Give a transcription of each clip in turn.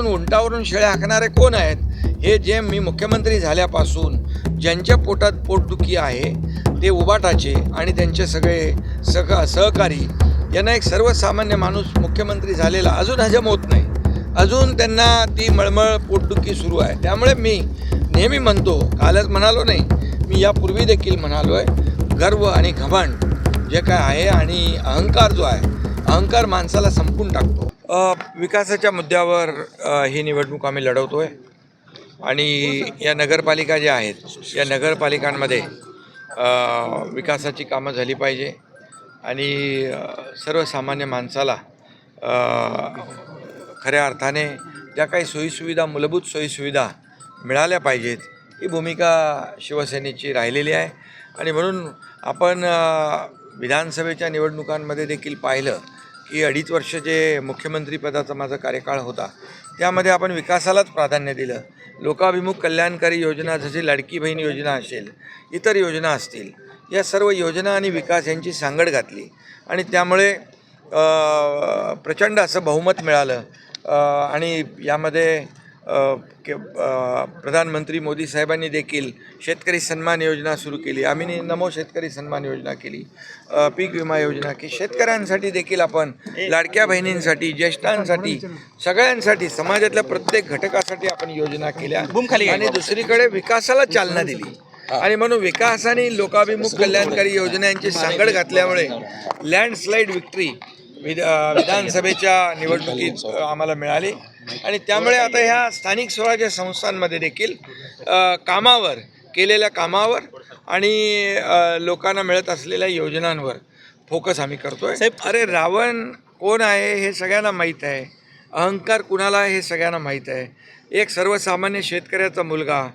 म्हणून उंटावरून शेळ्या हाकणारे कोण आहेत? हे जे मी मुख्यमंत्री झाल्यापासून ज्यांच्या पोटात पोटदुखी आहे ते उबाटाचे आणि त्यांचे सगळे सह सहकारी यांना एक सर्वसामान्य माणूस मुख्यमंत्री झालेला अजून हजम होत नाही. अजून त्यांना ती मळमळ पोटदुखी सुरू आहे. त्यामुळे मी नेहमी म्हणतो कालच म्हणालो नाही मी यापूर्वी देखील म्हणालो आहे गर्व आणि घमंड जे काय आहे आणि अहंकार जो आहे अहंकार माणसाला संपून टाकतो. विकासाच्या मुद्द्यावर ही निवडणूक आम्ही लढवतो आहे आणि या नगरपालिका ज्या आहेत या नगरपालिकांमध्ये विकासाची कामं झाली पाहिजे. आणि सर्वसामान्य माणसाला खऱ्या अर्थाने ज्या काही सोयीसुविधा मूलभूत सोयीसुविधा मिळाल्या पाहिजेत ही भूमिका शिवसेनेची राहिलेली आहे. आणि म्हणून आपण विधानसभेच्या निवडणुकांमध्ये देखील पाहिलं की अडीच वर्ष जे मुख्यमंत्रीपदाचा माझा कार्यकाळ होता त्यामध्ये आपण विकासालाच प्राधान्य दिलं. लोकाभिमुख कल्याणकारी योजना जशी लाडकी बहीण योजना असेल इतर योजना असतील या सर्व योजना आणि विकास यांची सांगड घातली. आणि त्यामुळे प्रचंड असं बहुमत मिळालं. आणि यामध्ये प्रधानमंत्री मोदी साहेबांनी देखील शेतकरी सन्मान योजना सुरू केली. आम्ही नमो शेतकरी सन्मान योजना केली. पीक विमा योजना की शेतकऱ्यांसाठी देखील आपण लाडक्या बहिणींसाठी ज्येष्ठांसाठी सगळ्यांसाठी समाजातल्या प्रत्येक घटकासाठी आपण योजना केल्या. आणि दुसरीकडे विकासाला चालना दिली. आणि म्हणून विकास आणि लोकाभिमुख कल्याणकारी योजनांची सांगड घातल्यामुळे लँडस्लाईड विक्ट्री विध विधानसभेच्या निवडणुकीत आम्हाला मिळाली. आणि त्यामुळे आता ह्या स्थानिक स्वराज्य संस्थांमध्ये देखील कामावर केलेल्या कामावर आणि लोकांना मिळत असलेल्या योजनांवर फोकस आम्ही करतोय. अरे रावण कोण आहे हे सगळ्यांना माहीत आहे. अहंकार कुणाला आहे हे सगळ्यांना माहीत आहे. एक सर्वसामान्य शेतकऱ्याचा मुलगा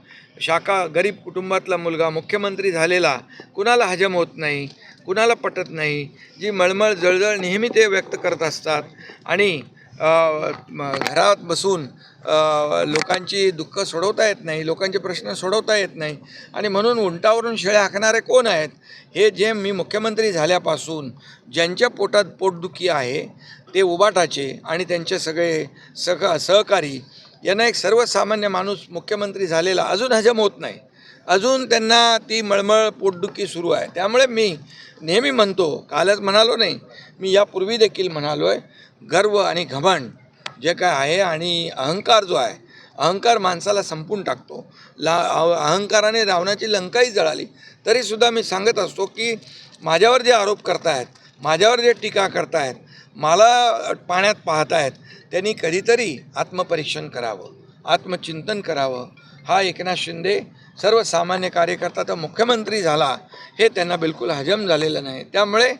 शाखा गरीब कुटुंबातला मुलगा मुख्यमंत्री झालेला कुणाला हजम होत नाही कुणाला पटत नाही जी मळमळ जळजळ नेहमी ते व्यक्त करत असतात. आणि घरात बसून लोकांची दुःख सोडवता येत नाही लोकांचे प्रश्न सोडवता येत नाही. आणि म्हणून उंटावरून शेळ्या हाकणारे कोण आहेत? हे जे मी मुख्यमंत्री झाल्यापासून ज्यांच्या पोटात पोटदुखी आहे ते उबाटाचे आणि त्यांचे सगळे सह सहकारी यांना एक सर्वसामान्य माणूस मुख्यमंत्री झालेला अजून हजम होत नाही. अजून त्यांना ती मळमळ पोटदुखी सुरू आहे. त्यामुळे मी नेहमी म्हणतो कालच म्हणालो नाही मी यापूर्वी देखील म्हणालो आहे गर्व आणि घमंड जे काय आहे आणि अहंकार जो आहे अहंकार माणसाला संपून टाकतो. ला अहंकाराने रावणाची लंकाही जळाली. तरीसुद्धा मी सांगत असतो की माझ्यावर जे आरोप करतायत माझ्यावर जे टीका करतायत मला पाण्यात पाहतायत त्यांनी कधीतरी आत्मपरीक्षण करावं आत्मचिंतन करावं. हा एकनाथ शिंदे सर्वसामान्य कार्यकर्ता तर मुख्यमंत्री झाला हे त्यांना बिलकुल हजम झालेलं नाही. त्यामुळे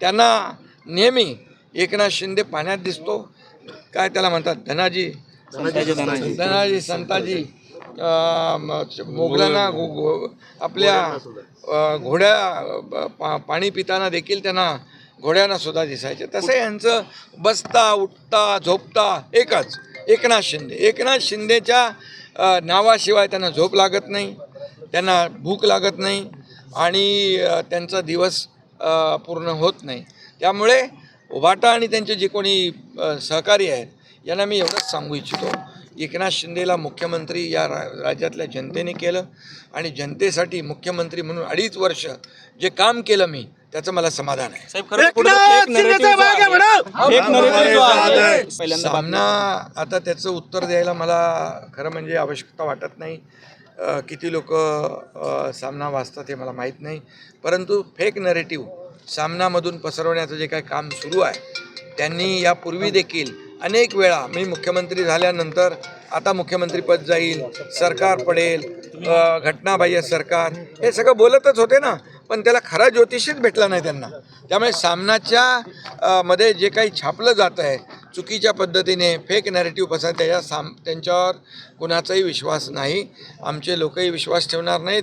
त्यांना नेहमी एकनाथ शिंदे पाण्यात दिसतो. काय त्याला म्हणतात? धनाजी धनाजी संताजी मोगलांना आपल्या घोड्या पा पाणी पिताना देखील त्यांना घोड्यांना सुद्धा दिसायचे. तसं यांचं बसता उठता झोपता एकच एकनाथ शिंदे. एकनाथ शिंदेच्या नावाशिवाय त्यांना झोप लागत नाही त्यांना भूक लागत नाही आणि त्यांचा दिवस पूर्ण होत नाही. त्यामुळे उभाटा आणि त्यांचे जे कोणी सहकारी आहेत यांना मी एवढंच सांगू इच्छितो. एकनाथ शिंदेला मुख्यमंत्री या रा राज्यातल्या जनतेने केलं आणि जनतेसाठी मुख्यमंत्री म्हणून अडीच वर्ष जे काम केलं मी त्याचं मला समाधान आहे. साहेब खरं तर पुढे fake narrative जो आहे, fake narrative जो आहे, पहिल्यांदा सामना आता त्याचं उत्तर द्यायला मला खरं म्हणजे आवश्यकता वाटत नाही. अ, किती लोक सामना वाचतात हे मला माहीत नाही. परंतु फेक नरेटिव्ह सामनामधून पसरवण्याचं जे काही काम सुरू आहे त्यांनी यापूर्वी देखील अनेक वेळा मी मुख्यमंत्री झाल्यानंतर आता मुख्यमंत्रीपद जाईल सरकार पडेल घटनाबाह्य सरकार हे सगळं बोलतच होते ना. पण त्याला खरा ज्योतिषीच भेटला नाही त्यांना. त्यामुळे सामनाच्या मध्ये जे काही छापलं जातं आहे चुकीच्या पद्धतीने फेक नॅरेटिव्ह पसर त्याच्या साम त्यांच्यावर कुणाचाही विश्वास नाही. आमचे लोकही विश्वास ठेवणार नाहीत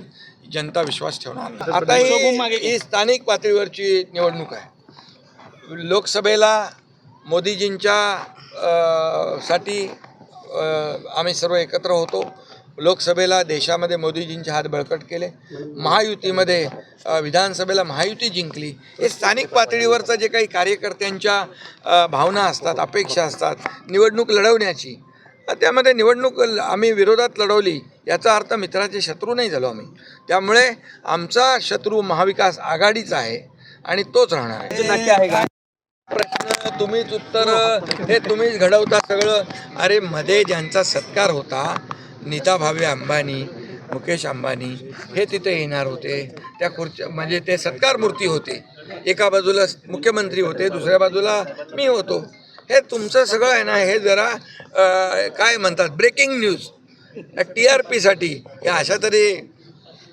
जनता विश्वास ठेवणार नाही. आता ही ही स्थानिक पातळीवरची निवडणूक आहे. लोकसभेला मोदीजींच्या साठी आम्ही सर्व एकत्र होतो. लोकसभेला देशामध्ये मोदीजींचे हात बळकट केले. महायुतीमध्ये विधानसभेला महायुती जिंकली. हे स्थानिक पातळीवरचं जे काही कार्यकर्त्यांच्या भावना असतात अपेक्षा असतात निवडणूक लढवण्याची त्यामध्ये निवडणूक ल- आम्ही विरोधात लढवली याचा अर्थ मित्राचे शत्रू नाही झालो आम्ही. त्यामुळे आमचा शत्रू महाविकास आघाडीचा आहे आणि तोच राहणार आहे. आहे का? प्रश्न तुम्हीच उत्तर हे तुम्हीच घडवता सगळं. अरे मध्ये ज्यांचा सत्कार होता नीता भावे अंबानी मुकेश अंबानी हे तिथे येणार होते. त्या खुर्च्या म्हणजे ते सत्कार मूर्ती होते. एका बाजूला मुख्यमंत्री होते दुसऱ्या बाजूला मी होतो. हे तुमचं सगळं आहे ना हे जरा काय म्हणतात ब्रेकिंग न्यूज टी आर पीसाठी या अशा तरी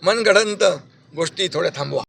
मनगडंत गोष्टी थोड्या थांबवा.